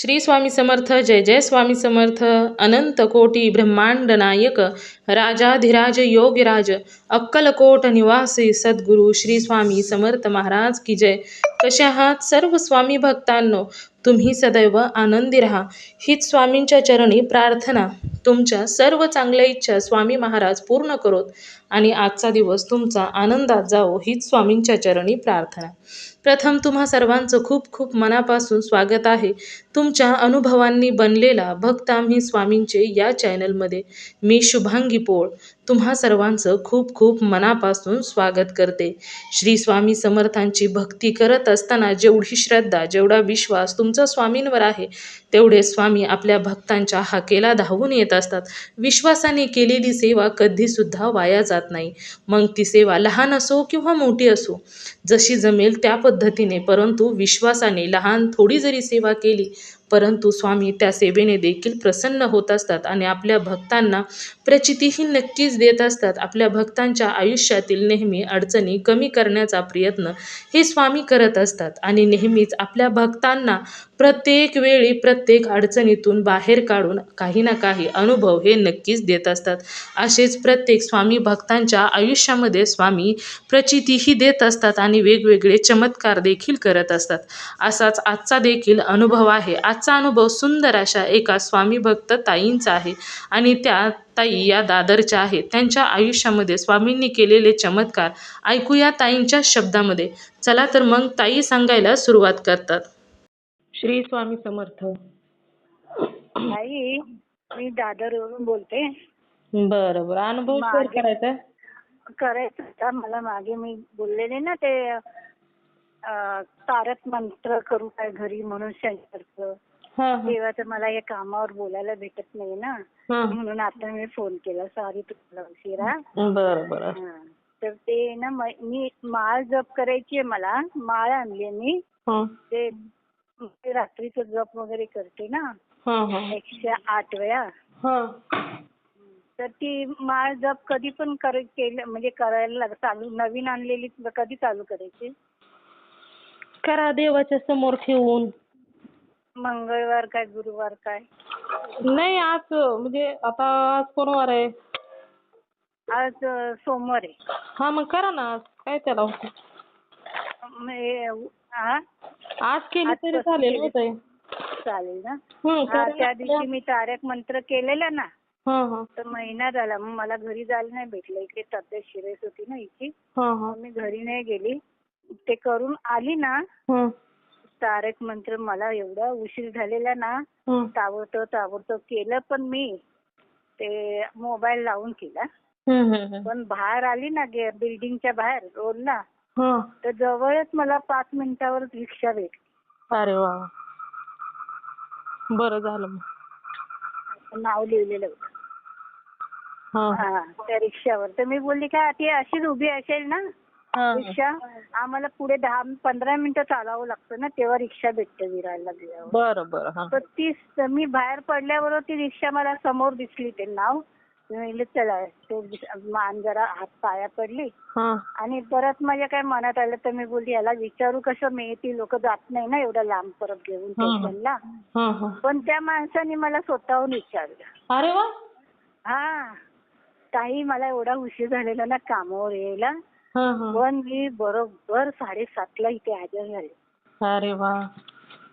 श्री स्वामी समर्थ जय जय स्वामी समर्थ अनंत कोटी ब्रह्मांड नायक राजाधिराज योगराज अक्कलकोट निवासी सद्गुरू श्री स्वामी समर्थ महाराज की जय. कसे आहात सर्व स्वामी भक्तांनो? तुम्ही सदैव आनंदी राहा. हीच स्वामींच्या चरणी प्रार्थना. तुमच्या सर्व चांगल्या इच्छा स्वामी महाराज पूर्ण करोत आणि आजचा दिवस तुमचा आनंदात जावो हीच स्वामींच्या चरणी प्रार्थना. प्रथम तुम्हा सर्वांचं खूप खूप मनापासून स्वागत आहे. तुमच्या अनुभवांनी बनलेला भक्त आम्ही स्वामींचे या चॅनलमध्ये मी शुभांगी पोळ. तुम्हा सर्वांचं खूप खूप मनापासून स्वागत करते. श्री स्वामी समर्थांची भक्ती करत असताना जेवढी श्रद्धा जेवढा विश्वास तुमचा स्वामींवर आहे. तेवढे स्वामी आपल्या भक्तांच्या हाकेला धावून येत असतात. विश्वासाने केलेली सेवा कधीसुद्धा वाया जात नाही. मग ती सेवा लहान असो किंवा मोठी असो जशी जमेल त्या पद्धतीने परंतु विश्वासाने लहान थोडी जरी सेवा केली परंतु स्वामी त्या सेवेने देखील प्रसन्न होत असतात आणि आपल्या भक्तांना प्रचितीही नक्कीच देत असतात. आपल्या भक्तांच्या आयुष्यातील नेहमी अडचणी कमी करण्याचा प्रयत्न हे स्वामी करत असतात आणि नेहमीच आपल्या भक्तांना प्रत्येक वेळी प्रत्येक अडचणीतून बाहेर काढून काही ना काही अनुभव हे नक्कीच देत असतात. असेच प्रत्येक स्वामी भक्तांच्या आयुष्यामध्ये स्वामी प्रचितीही देत असतात आणि वेगवेगळे चमत्कार देखील करत असतात. असाच आजचा देखील अनुभव आहे. आजचा अनुभव सुंदर अशा एका स्वामी भक्त ताईंचा आहे आणि त्या ताई या दादरच्या आहेत. त्यांच्या आयुष्यामध्ये स्वामींनी केलेले चमत्कार ऐकूया ताईंच्या शब्दामध्ये. चला तर मग ताई सांगायला सुरुवात करतात. श्री स्वामी समर्थ. आई मी दादरवरून बोलते. बरं बरं. अनुभव शेअर मागे- करायचा करायचं होता मला मागे मी बोललेले ना ते अं, तारक मंत्र करू काय घरी म्हणून शंकरचं. हा हा. तेव्हा तर मला या कामावर बोलायला भेटत नाही ना. हा. म्हणून आता मी फोन केला. सॉरी तुम्हाला उशिरा. बरं बरं. हा. तर ते ना म- मी माळ जप करायची आहे मला. माळ आणली मी. हा. ते रात्रीचं जप वगैरे करते ना. एकशे आठ वेळा. हा. तर ती माळ जप कधी पण कर केलं म्हणजे करायला लाग- चालू नवीन आणलेली कधी चालू करायची? करा देवाच्या समोर ठेवून. मंगळवार काय गुरुवार काय? नाही आज म्हणजे आता आज कोण वार आहे? आज अं, सोमवार आहे. हा मग करा ना आज. काय त्याला होतं? म- हे, हा आज केली तरी चालेल केली? होतंय चालेल ना? हा त्या. दिवशी मी तारक मंत्र केलेला ना हा हा. तर महिना झाला. मग मला घरी जायला नाही भेटलं. इकडे तब्येत सिरियस होती ना हिची. हा हा. मग मी घरी नाही गेली. ते करून आली ना हा. तारक मंत्र मला एवढा उशीर झालेला ना हा. ताबडतोब ताबडतोब केलं पण मी ते मोबाईल लावून केला. पण बाहेर आली ना बिल्डिंगच्या बाहेर रोडला. हा तर जवळच मला पाच मिनिटावरच रिक्षा भेटली अरे वा बरं झालं मग. नाव लिहिलेलं होतं. हा. हा त्या रिक्षावर. तर मी बोलली का ती अशीच उभी असेल ना हा रिक्षा आम्हाला पुढे दहा पंधरा मिनिटं चालावं लागतं ना तेव्हा रिक्षा भेटते विरायला गेल्यावर. बरं बरं हा. तर ती मी बाहेर पडल्यावर ती रिक्षा मला समोर दिसली ते नाव. मी म्हणले चला तो मान जरा हात पाया पडली. हा. आणि परत माझ्या काय मनात आलं तर मी बोलली याला विचारू कसं? मी ती लोक जात नाही ना एवढं लांब परत घेऊन हा. स्टेशनला. हा हा. पण त्या माणसाने मला स्वतःहून विचारलं. अरे वा. हा. ताई मला एवढा उशीर झालेला ना कामावर यायला. हा हा. पण मी बरोबर साडेसातला इथे हजर झाले. अरे वा.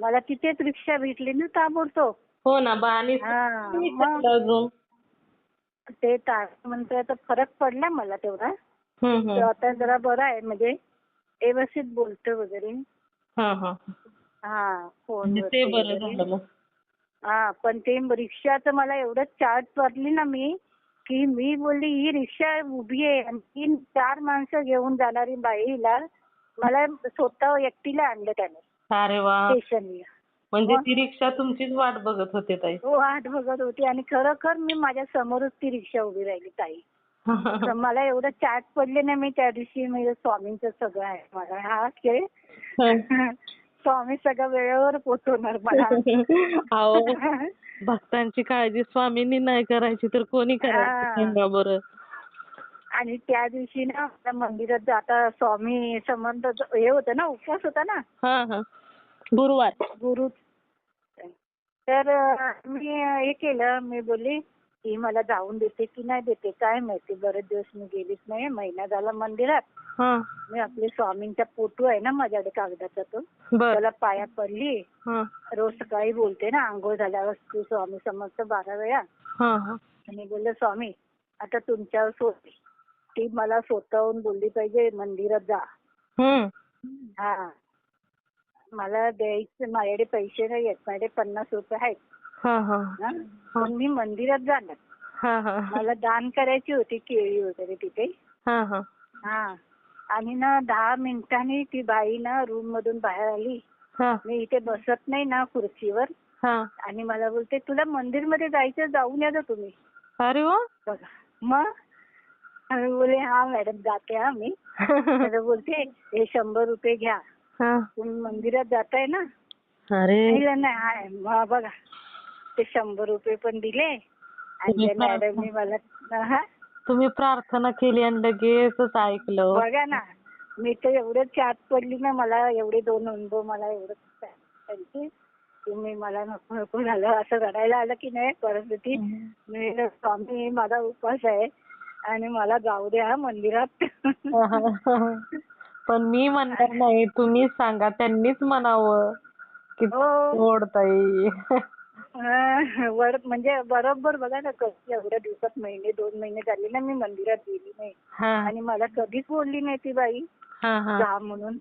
मला तिथेच रिक्षा भेटली ना ताबडतोब. हो ना बा. आणि हा, मग? अजून? ते तारक मंत्राचा फरक पडला मला तेवढा. हम्म. आता जरा बरं आहे म्हणजे व्यवस्थित बोलतो वगैरे. हा हा. हा म्हणजे ते हा पण ते रिक्षाचं मला एवढं चार्ज पडली ना मी की मी बोलली ही रिक्षा उभी आहे आणि तीन चार माणसं घेऊन जाणारी बाईला मला स्वतः एकटीला आणलं त्याने. स्टेशनला म्हणजे मग? ती रिक्षा तुमचीच वाट बघत होते ताई. हो वाट बघत होती. आणि खरोखर मी माझ्या समोरच ती रिक्षा उभी राहिली ताई. तर मला एवढं चाट पडले ना मी त्या दिवशी म्हणजे स्वामींचं सगळं आहे मला. हा खेळ स्वामी सगळं वेळेवर पोचवणार मला. अहो भक्तांची काळजी स्वामींनी नाही करायची तर कोणी करायची? हा. सांगा बरं. आणि त्या दिवशी ना आपल्या मंदिरात जाता स्वामी संबंध हे होतं ना उपवास होता ना? हा हा. गुरुवार. गुरु तर मी हे केलं मी बोलली ही मला जाऊन देते की नाही देते काय माहिती? बरेच दिवस मी गेलीच नाही महिना झाला मंदिरात. हा. मी आपले स्वामींचा फोटो आहे ना माझ्याकडे कागदाचा तो. त्याला पाया पडली. हा. रोज सकाळी बोलते ना आंघोळ झाल्यावर तू स्वामी समर्थ बारा वेळा. हा हा. आणि बोलले स्वामी आता तुमच्यावर सोड ती मला स्वतःहून बोलली पाहिजे मंदिरात जा. हा. मला द्यायचे माझ्याकडे पैसे नाही आहेत माझ्याकडे पन्नास रुपये आहेत. हा हा. हा. पण मी मंदिरात जाणार. हा हा. मला दान करायची होती केळी वगैरे तिथे. हा हा. हा. आणि ना दहा मिनिटांनी ती बाई ना रूम मधून बाहेर आली. हा. मी इथे बसत नाही ना खुर्चीवर. हा. आणि मला बोलते तुला मंदिरमध्ये जायचं जाऊन या ना तुम्ही. अरे वा. बघा. मग? आम्ही बोले हा मॅडम जाते हा मी. तर बोलते हे शंभर रुपये घ्या. तुम्ही मंदिरात जाताय ना? अरे. हाय बघा. ते शंभर रुपये पण दिले. आणि त्या मॅडमनी मला हा? तुम्ही प्रार्थना केली आणि लगेचच ऐकलं. बघा ना. मी तर एवढं चाट पडली ना मला एवढे दोन अनुभव मला एवढं त्यांची तुम्ही मला नको नको झालं. असं रडायला आलं की नाही परिस्थिती मी म्हणलं, स्वामी माझा उपवास आहे. आणि मला जाऊ द्या हा मंदिरात पण मी म्हणणार नाही तुम्हीच सांगा त्यांनीच म्हणावं की हो. ओढताई. म्हणजे बरोबर बघा ना कधी एवढ्या दिवसात महिने दोन महिने झाले ना मी मंदिरात गेली नाही. आणि मला कधीच बोलली नाही ती बाई. हा हा. जा म्हणून.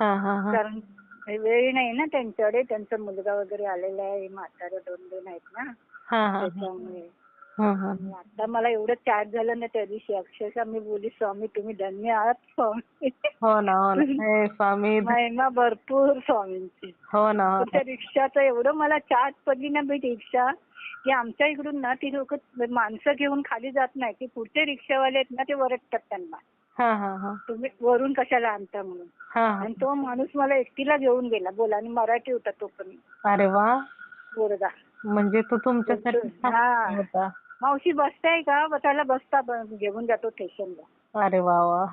हा हा हा. कारण वेळ नाही ना त्यांच्याकडे त्यांचा मुलगा वगैरे आलेला आहे म्हातारा दोन दोन आहेत ना. त्याच्यामुळे. आता मला एवढं चॅट झालं ना त्या दिवशी अक्षरशः मी बोलली स्वामी तुम्ही धन्य आहात स्वामी. हो ना हो ना. स्वामी. महिमा भरपूर स्वामींची. हो ना. त्या रिक्षाचं एवढं मला चाट पडली ना मी रिक्षा की आमच्या इकडून ना ती लोक माणसं घेऊन खाली जात नाही की पुढचे रिक्षावाले आहेत ना ते वरटतात त्यांना. हा हा हा. तुम्ही वरून कशाला आणता म्हणून? आणि तो माणूस मला एकटीला घेऊन गेला बोला आणि मराठी होता तो पण. अरे वा. बोरगा म्हणजे तो तुमच्यासाठी हा. मावशी बसताय का? बसायला बसता ब- घेऊन जातो स्टेशनला अरे वा वा.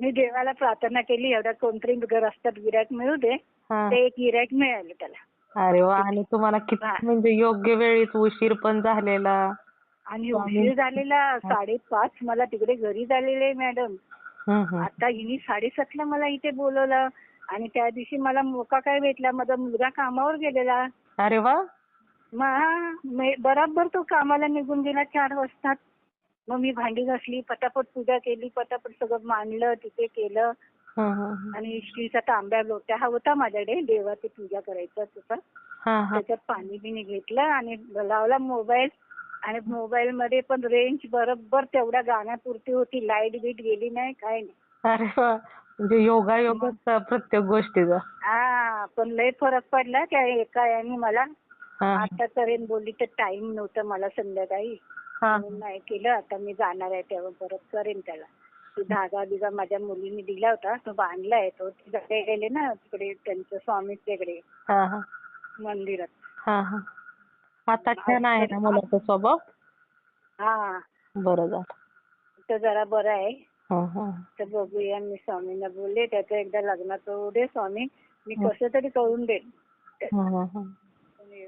मी देवाला प्रार्थना केली एवढ्या कोणतरी रस्त्यात गिरायक मिळू दे. हा. ते एक गिरायक मिळालं त्याला. अरे वा आणि तुम्हाला किती. म्हणजे योग्य वेळीच उशीर पण झालेला. आणि उशीर झालेला साडेपाच मला तिकडे घरी झालेले मॅडम हम्म, हम्म. आता हिनी साडेसातला मला इथे बोलवलं. आणि त्या दिवशी मला मोका काय भेटला? माझा मुलगा कामावर गेलेला. अरे वा. मग मे- बराबर तो कामाला निघून गेला चार वाजता मग मी भांडी घासली पटापट पूजा केली पटापट सगळं मांडलं तिथे केलं. हं, हं, हं. आणि स्टीलचा तांब्या लोटा हा होता माझ्याकडे देवाची पूजा करायचा होता. हा हा. त्याच्यात पाणी बिणी घेतलं आणि लावला मोबाईल. आणि मोबाईल मध्ये पण रेंज बरोबर तेवढ्या गाण्यापुरती होती. लाइट बीट गेली नाही काय नाही. अरे वा. म्हणजे योगा योगच प्रत्येक गोष्टीचा. हा पण लय फरक पडला त्या एका याने मला. आता करेन बोलली तर टाइम नव्हतं मला संध्याकाळी. म्हणून नाही केलं आता मी जाणार आहे तेव्हा परत करेन त्याला. ती धागा बिगा माझ्या मुलीने दिला होता तो बांधलाय तो तिकडे गेले ना तिकडे त्यांच्या स्वामीच्याकडे. हा हा. मंदिरात. हा हा. आता छान आहे ना मुलाचा स्वभाव? हा. बरं झालं. तर जरा बरं आहे. हं, हं. तर बघूया मी स्वामींना बोलले त्याचं एकदा लग्नाचं दे स्वामी. मी कसं तरी करून देईन.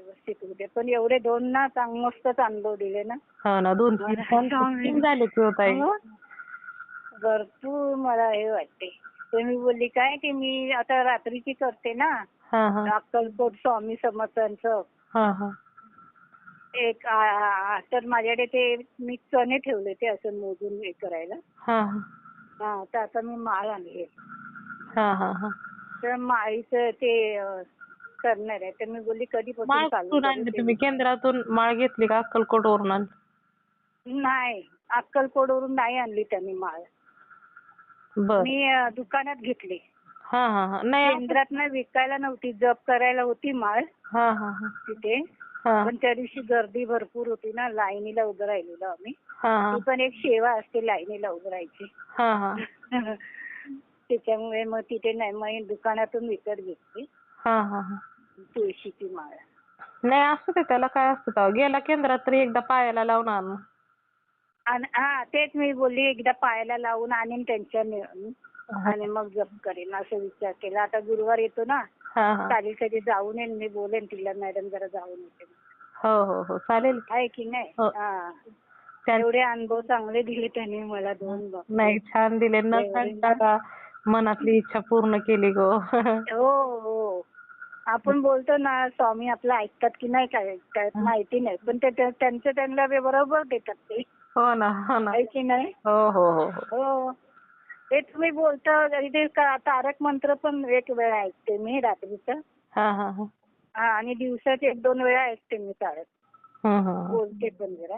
व्यवस्थित होऊ दे. पण एवढे दोन ना चांग मस्तच अनुभव दिले ना. हो ना दोन तीन पण तीन झाले होत हो. भरपूर मला हे वाटते. तर मी बोलली काय की मी आता रात्रीची करते ना. हा हा. अक्कलकोट स्वामी समर्थांचं. हा हा. एक आ- आ- तर माझ्याकडे ते मी चणे ठेवले ते असं मोजून हे करायला. हा हा. हा तर आता मी माळ आणली हा हा हा. तर माळीचं ते अं, करणार आहे. तर मी बोलली कधीपासून चालू कुठून करू आणली ते? तुम्ही? केंद्रातून माळ घेतली का अक्कलकोट वरून आणली? नाही अक्कलकोटवरून नाही आणली त्यांनी माळ. बर. मी अं, दुकानात घेतली. हा हा हा. नाही केंद्रात विकायला नव्हती. जप करायला होती माळ. हा हा हा. तिथे. हा. पण त्या दिवशी गर्दी भरपूर होती ना लाईनीला उभं राहिलेलो आम्ही. हा हा. ती पण एक सेवा असते लाईनीला उभं राहायची. हा हा. त्याच्यामुळे मग तिथे नाही मग दुकानातून विकत घेतली. हा हा हा. तुळशीची माळ. नाही असं ते त्याला काय असतं तेव्हा. गेला केंद्रात तरी एकदा पायाला लावून आण. आणि हा तेच मी बोलली एकदा पायाला लावून आणीन त्यांच्या आणि मग जप करेन असं विचार केला. आता गुरुवार येतो ना. हा हा. चालेल कधी जाऊन येईन मी बोलेन तिला. मॅडम जरा जाऊन येते. हो हो हो. चालेल. आहे की नाही? हो. हा. त्यां- एवढे अनुभव चांगले दिले त्यांनी मला दोन बाप. नाही छान दिले. न एवढे सांगता मनातली इच्छा पूर्ण केली गो. हो हो. आपण बोलतो ना स्वामी आपलं ऐकतात की नाही काय ऐकतात माहिती नाही. पण ते त्या- त्यांचं त्यांना वे- बरोबर देतात ते. हो ना हो ना. आहे की नाही? हो हो हो हो. हो. ते तुम्ही बोलता इथे का- तारक मंत्र पण एक वेळा ऐकते मी रात्रीचं. हा हा हा. हा आणि दिवसाचे एक दोन वेळा ऐकते मी तारक. हं, हं, बोलते पण जरा.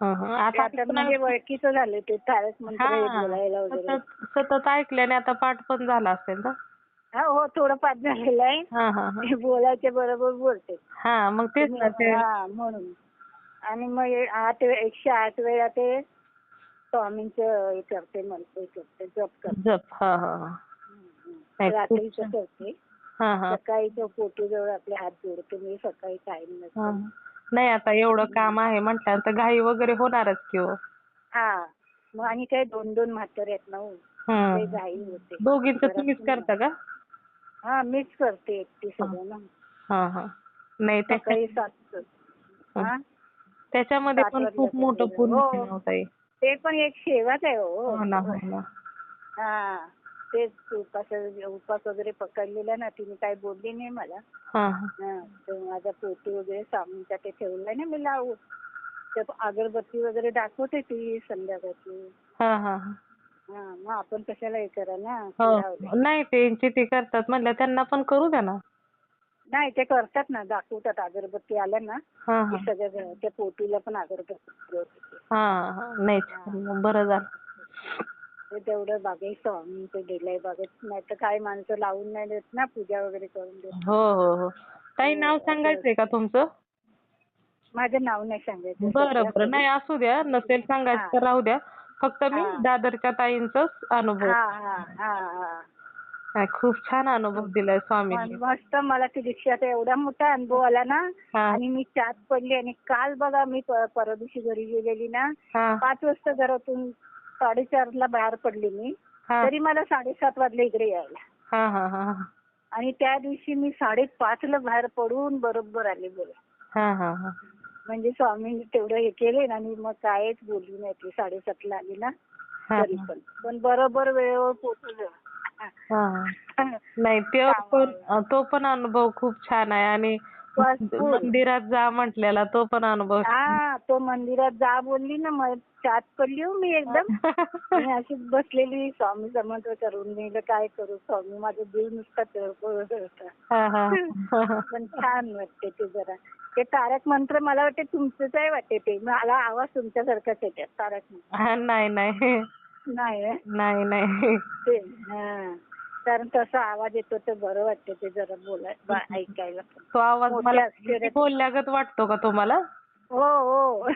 हं, हं. ते आता आता म्हणजे झालं ते तारक मंत्र हे. बोलायला वगैरे. सतत सतत ऐकल्याने आता पाठ पण झाला असेल ना? हा हो थोडं पाठ झालेलं आहे हा हा. हा ते बोलायचे बरोबर बोलते. हा मग तेच ना ते. हा म्हणून. आणि मग हे आठ वे- एकशे आठ वेळा ते स्वामींचं हे करते म्हणते करते जप करते. जप हा हा हा. नाही, खूप रात्रीचं छान. करते. हा हा. सकाळी तो पोटीजवळ आपले हात जोडते मी सकाळी टाइम हा. नसतो नाही आता एवढं काम आहे म्हटल्यानंतर घाई वगैरे होणारच की हो. हा. मग आणि काय दोन दोन म्हातारे आहेत ना हो. हं. ते घाई होते. दोघींचं तुम्हीच करता का? हा मीच करते एकटी सगळं ना. हा हा. नाही सकाळी सात हा. त्याच्यामध्ये सात पण वाजता खूप मोठं. पुण्य हो. हो. ते पण एक सेवाच आहे हो. हो ना हो ना. हा. तेच उपास उपास वगैरे पकडलेला ना तिने काही बोलली नाही मला. हा हा. हा. तर माझा पोटी वगैरे सामूच्या ते ठेवलाय ना मी लावून. अगरबत्ती वगैरे दाखवते ती संध्याकाळची. हा हा हा. हा मग आपण कशाला हे करा ना. हो. नाही त्यांची ते करतात. म्हणलं त्यांना पण करू द्या ना. नाही ते करतात ना दाखवतात. अगरबत्ती आल्या ना हा की हा सगळ्या घरात त्या पोटीला पण अगरबत्ती. हा हा. नाही छान. बरं झालं. ते तेवढं बागे स्वामींचं दिलंय बागेत नाही तर काही माणसं लावून नाही देत ना पूजा वगैरे करून देत. हो हो हो. ताई नाव सांगायचंय का तुमचं? माझं नाव नाही सांगायचं. बरं बरं. नाही असू द्या. नसेल सांगायचं तर राहू द्या. फक्त मी. दादरच्या ताईंचाच अनुभव. हा हा हा हा. नाही, खूप छान अनुभव दिलाय स्वामींनी. मस्त मला ती दीक्षाचा एवढा मोठा अनुभव आला ना. आणि मी त्यात पडली आणि काल बघा मी परवा दिवशी घरी गेलेली ना. पाच वाजता घरातून साडेचारला बाहेर पडली मी. तरी मला साडेसात वाजले इकडे यायला. हा हा हा हा. आणि त्या दिवशी मी साडेपाचला बाहेर पडून बरोबर आले बोला म्हणजे स्वामींनी तेवढं हे केले आणि मग कायच बोलली नाही ती साडेसातला आली ना हा तरी पण. पण बरोबर वेळेवर पोहोचलं हा. नाही तो पण तो पण अनुभव खूप छान आहे आणि भरपूर. मंदिरात जा म्हटलेला तो पण अनुभव. हा तो मंदिरात जा बोलली ना मग चात पडली हो मी एकदम. मी अशीच बसलेली स्वामी समर्थ करून मी म्हटलं काय करू स्वामी माझा जीव नुसता होता. हा हा. पण छान वाटते ते जरा. ते तारक मंत्र मला वाटते तुमचंच आहे वाटते ते. मला आवाज तुमच्यासारखाच येते तारक मंत्र. हा, नाही नाही. नाही? नाही नाही. ते हा. कारण तसा आवाज येतो तर बरं वाटते ते जरा बोलाय बा- ऐकायला पण. तो आवाज मोठ्या मला अक्षरात. बोलल्यागत वाटतो का तुम्हाला? हो हो.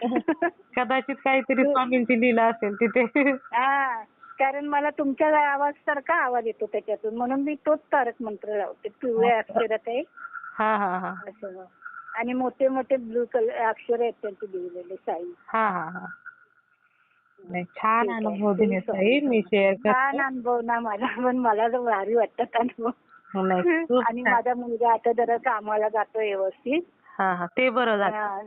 कदाचित काहीतरी स्वामींची लीला असेल तिथे. हा कारण मला तुमच्या आवाज सारखा आवाज येतो त्याच्यातून. म्हणून मी तोच तारक मंत्र लावते. पिवळ्या अक्षरात आहे. हा हा हा. असं. आणि मोठे मोठे ब्लू कलर अक्षर आहेत त्यांचे लिहिलेले साई. हा हा हा. नाही छान. अनुभव दिले ताई. मी शेअर छान करते अनुभव ना मला पण मला तर भारी वाटतात अनुभव. नाही खूप आणि छान. माझा मुलगा आता जरा कामाला जातो व्यवस्थित. हा हा. ते बरं झालं. हा,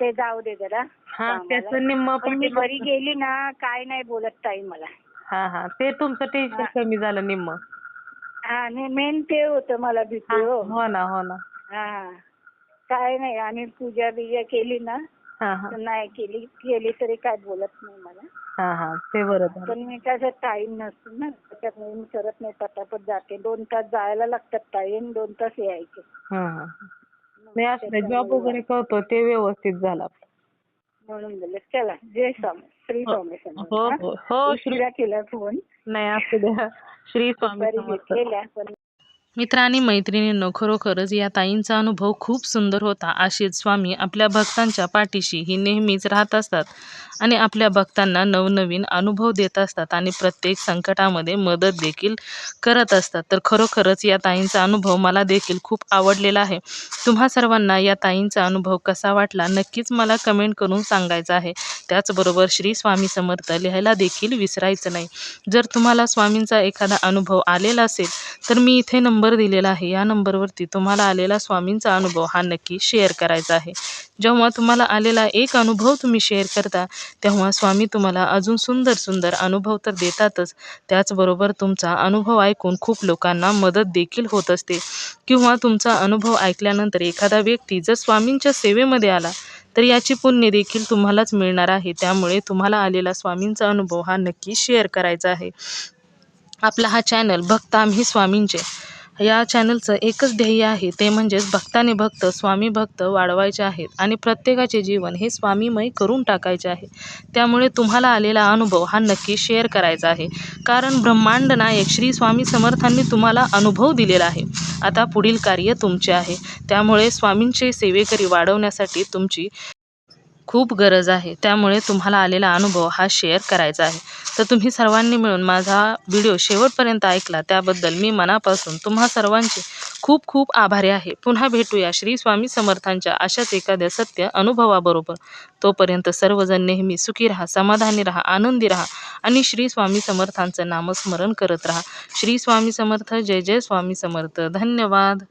ते जाऊ दे जरा हा कामाला. त्याचं निम्म पण मी घरी गेली ना काय नाही बोलत ताई मला. हा हा. ते तुमचं टेन्शन कमी झालं निम्म. हा मेन ते होतं मला हा, भीती हो. हो ना हो ना. हा. काय नाही आणि पूजा बिजा केली ना हा हा. तर नाही केली केली तरी काय बोलत नाही मला. हा हा. ते बरं झालं पण मी कसं टाइम नसतो ना त्याच्यामुळे मी करत नाही पटापट जाते. दोन तास जायला लागतात टाइम दोन तास यायचे. हा हा नाही असं जॉब वगैरे करतो ते व्यवस्थित झालं. म्हणून बोलले चला जय स्वामी श्री स्वामी समर्थ, हो हा. हो हो श्री उशिरा केला फोन नाही असू द्या. श्री स्वामी समर्थ. केला पण मित्र आणि मैत्रिणींनो खरोखरच या ताईंचा अनुभव खूप सुंदर होता. असेच स्वामी आपल्या भक्तांच्या पाठीशी ही नेहमीच राहत असतात आणि आपल्या भक्तांना नवनवीन अनुभव देत असतात आणि प्रत्येक संकटामध्ये मदत देखील करत असतात. तर खरोखरच या ताईंचा अनुभव मला देखील खूप आवडलेला आहे. तुम्हा सर्वांना या ताईंचा अनुभव कसा वाटला नक्कीच मला कमेंट करून सांगायचा आहे. त्याचबरोबर श्री स्वामी समर्थ लिहायला देखील विसरायचं नाही. जर तुम्हाला स्वामींचा एखादा अनुभव आलेला असेल तर मी इथे नंबर दिलेला आहे. या नंबरवरती तुम्हाला आलेला स्वामींचा अनुभव हा नक्की शेअर करायचा आहे. जेव्हा तुम्हाला आलेला एक अनुभव तुम्ही शेअर करता तेव्हा स्वामी तुम्हाला अजून सुंदर सुंदर अनुभव तर देतातच. त्याचबरोबर तुमचा अनुभव ऐकून खूप लोकांना मदत देखील होत असते. किंवा तुमचा अनुभव ऐकल्यानंतर एखादा व्यक्ती जर स्वामींच्या सेवेमध्ये आला तर याची पुण्य देखील तुम्हालाच मिळणार आहे. त्यामुळे तुम्हाला आलेला स्वामींचा अनुभव हा नक्की शेअर करायचा आहे. आपला हा चॅनल भक्त आम्ही स्वामींचे. या चॅनलचं एकच ध्येय आहे ते म्हणजेच भक्ताने भक्त स्वामी भक्त वाढवायचे आहेत आणि प्रत्येकाचे जीवन हे स्वामीमय करून टाकायचे आहे. त्यामुळे तुम्हाला आलेला अनुभव हा नक्की शेअर करायचा आहे. कारण ब्रह्मांड नायक श्री स्वामी समर्थांनी तुम्हाला अनुभव दिलेला आहे. आता पुढील कार्य तुमचे आहे. त्यामुळे स्वामींचे सेवेकरी वाढवण्यासाठी तुमची खूप गरज आहे. त्यामुळे तुम्हाला आलेला अनुभव हा शेअर करायचा आहे. तर तुम्ही सर्वांनी मिळून माझा व्हिडिओ शेवटपर्यंत ऐकला. त्याबद्दल मी मनापासून तुम्हा सर्वांचे खूप खूप आभारी आहे. पुन्हा भेटूया श्री स्वामी समर्थांच्या अशाच एखाद्या सत्य अनुभवाबरोबर. तोपर्यंत सर्वजण नेहमी सुखी राहा समाधानी राहा आनंदी राहा आणि श्री स्वामी समर्थांचं नामस्मरण करत राहा. श्री स्वामी समर्थ जय जय स्वामी समर्थ. धन्यवाद.